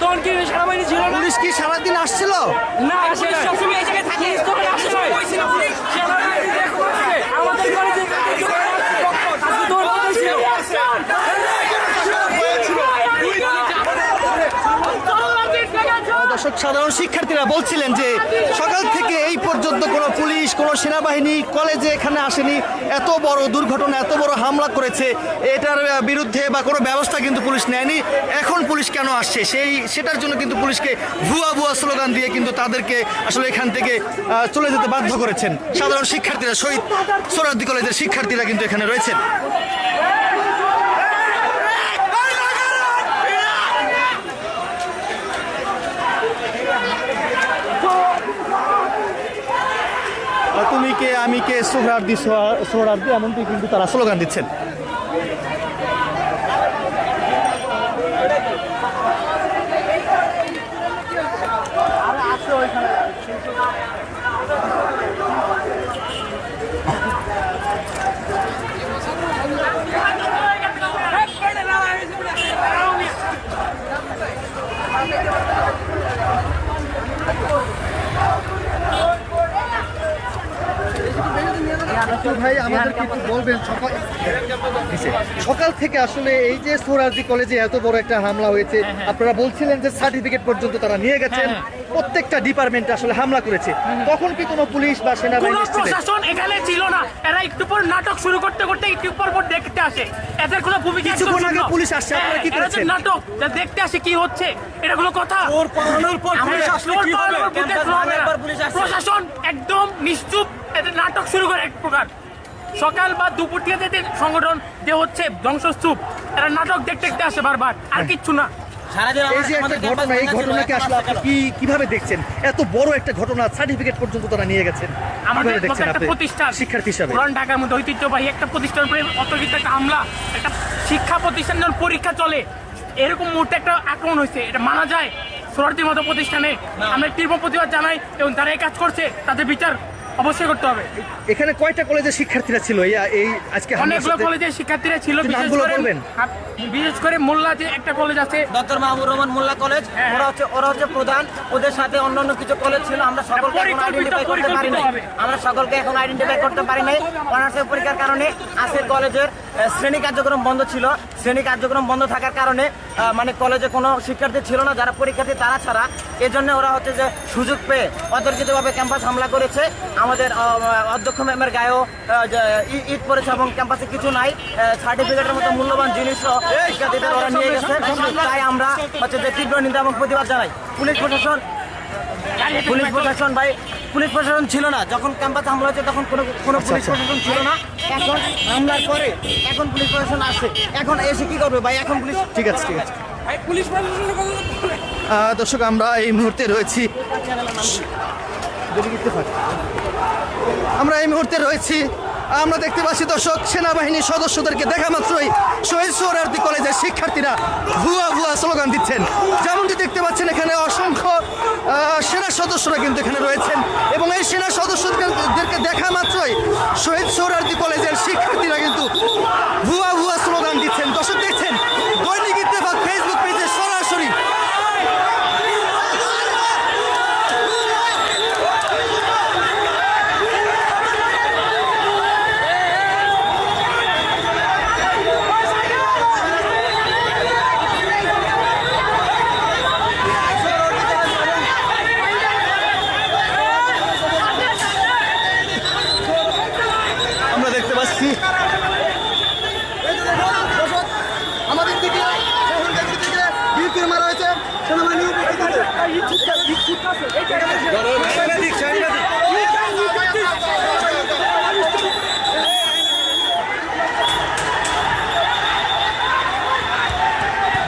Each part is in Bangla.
তখন কি সেনাবাহিনী ছিল পুলিশ কি সারাদিন আসছিল? না আসে সবসময় এই জায়গায় থাকে। আমাদের সাধারণ শিক্ষার্থীরা বলছিলেন যে সকাল থেকে এই পর্যন্ত কোনো পুলিশ, কোনো সেনাবাহিনী কলেজে এখানে আসেনি। এত বড় দুর্ঘটনা, এত বড় হামলা করেছে। এটার বিরুদ্ধে বা কোনো ব্যবস্থা কিন্তু পুলিশ নেয়নি। এখন পুলিশ কেন আসছে? সেই, সেটার জন্য কিন্তু পুলিশকে ভুয়া ভুয়া স্লোগান দিয়ে কিন্তু তাদেরকে আসলে এখান থেকে চলে যেতে বাধ্য করেছেন। সাধারণ শিক্ষার্থীরা শহীদ সোরাদ্দি কলেজের শিক্ষার্থীরা কিন্তু এখানে রয়েছেন। কে আমি কে সোহরার্দি সোহা- সোহরার্দি এমনটি কিন্তু তারা স্লোগান দিচ্ছেন। ভাই আমাদেরকে একটু বলবেন সকাল সকাল থেকে আসলে এই যে সোহরার্দি কলেজে এত বড় একটা হামলা হয়েছে আপনারা বলছিলেন যে সার্টিফিকেট পর্যন্ত তারা নিয়ে গেছেন। প্রত্যেকটা ডিপার্টমেন্টে আসলে হামলা করেছে। তখন কি কোনো পুলিশ বা সেনাবাহিনী প্রশাসন এখানে ছিল না। এরা একটু পর নাটক শুরু করতে করতে একটু পর পর দেখতে আসে। এদের কোনো ভূমিকা কিছুক্ষণ আগে পুলিশ আসছে, আপনারা কি হ্যাঁ, করেছেন? নাটক যা দেখতে আসে কি হচ্ছে এটা কোনো কথা? ওর পালানোর পর পুলিশ আসলে কি হবে? পালানোর বুদ্ধি ক্যাম্পাস শুরু হবে ভাঙার না। পর পুলিশ আসছে। প্রশাসন একদম নিশ্চুপ এদের নাটক শুরু করে এক প্রকার। সকাল বা দুপুর থেকে যে সংগঠন যে হচ্ছে ধ্বংসস্তূপ এরা নাটক দেখতে দেখতে আসে বারবার আর কিচ্ছু না। এই যে একটা ঘটনা এই ঘটনাকে আসলে আপনি কি কীভাবে দেখছেন? এত বড় একটা ঘটনা সার্টিফিকেট পর্যন্ত তারা নিয়ে গেছেন। আমাদের দেখছেন একটা আপনি? প্রতিষ্ঠান শিক্ষার্থী হিসাবে। পুরান ঢাকার মধ্যে ঐতিহ্যবাহী একটা প্রতিষ্ঠান উপরে অতর্কিত একটা হামলা একটা শিক্ষা প্রতিষ্ঠান যখন পরীক্ষা চলে এরকম মুহূর্তে একটা আক্রমণ হয়েছে। এটা মানা যায় সোরারটির মতো প্রতিষ্ঠানে। আমরা তীব্র প্রতিবাদ জানাই এবং তারা এই কাজ করছে তাদের বিচার অবশ্যই করতে হবে। এখানে কয়টা কলেজের শিক্ষার্থীরা ছিল এই আজকে অনেকগুলো? কলেজের শিক্ষার্থীরা ছিল বিশেষ করে হ্যাঁ, বিশেষ করে মোল্লা যে একটা কলেজ আছে। Doctor Mahbub Rahman Molla college. হ্যাঁ, ওরা হচ্ছে ওরা হচ্ছে প্রধান। ওদের সাথে অন্যান্য কিছু কলেজ ছিল। আমরা সকলকে এখন আইডেন্টিফাই করতে পারি নাই। আমরা সকলকে এখন আইডেন্টিফাই করতে পারি নাই। অনার্সের পরীক্ষার কারণে আজকের কলেজের শ্রেণি কার্যক্রম বন্ধ ছিল। শ্রেণি কার্যক্রম বন্ধ থাকার কারণে মানে কলেজে কোনো শিক্ষার্থী ছিল না, যারা পরীক্ষার্থী তারা ছাড়া। এজন্য ওরা হচ্ছে যে সুযোগ পেয়ে অতর্কিতভাবে ক্যাম্পাস হামলা করেছে। আমাদের অধ্যক্ষ ম্যামের গায়েও ইট পড়েছে এবং ক্যাম্পাসে কিছু নাই। সার্টিফিকেটের মতো মূল্যবান জিনিসও শিক্ষার্থীদের ওরা নিয়ে গেছে। তাই আমরা হচ্ছে যে তীব্র নিন্দা এবং প্রতিবাদ জানাই। পুলিশ প্রশাসন পুলিশ প্রশাসন ভাই পুলিশ প্রশাসন ছিল না। যখন ক্যাম্পাস হামলা হয়েছে তখন কোনো কোনো পুলিশ আচ্ছা। প্রশাসন ছিল না। এখন হামলার পরে এখন পুলিশ প্রশাসন আসে এখন এসে কি করবে ভাই? এখন পুলিশ ঠিক আছে ঠিক আছে। আহ, দর্শক আমরা এই মুহূর্তে রয়েছি। আমরা এই মুহূর্তে রয়েছি আমরা দেখতে পাচ্ছি দর্শক, সেনাবাহিনীর সদস্যদেরকে দেখা মাত্রই শহীদ সোহরার্দি কলেজের শিক্ষার্থীরা ভুয়া ভুয়া স্লোগান দিচ্ছেন। যেমনটি দেখতে পাচ্ছেন এখানে অসংখ্য সেনা সদস্যরা কিন্তু এখানে রয়েছেন এবং এই সেনা সদস্যদেরকে দেখা মাত্রই শহীদ সোহরার্দি কলেজের শিক্ষার্থীরা কিন্তু ভুয়া ভুয়া স্লোগান দিচ্ছেন দর্শক দেখছেন দৈনিক ইত্তেফাক ফেসবুক পেজে সরাসরি আমরা দেখতে পাচ্ছি আমাদের দিকে সেখানকার দিকে বিএনপির মারা হয়েছে সেনাবাহিনী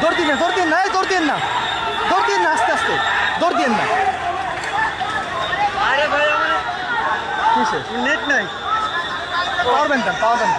দৌড় দিন না দৌড় দিন না দৌড় দিন না। দৌড় দিন না আস্তে আস্তে। দৌড় দিন না। আরে ভাই নাই। Power bank power bank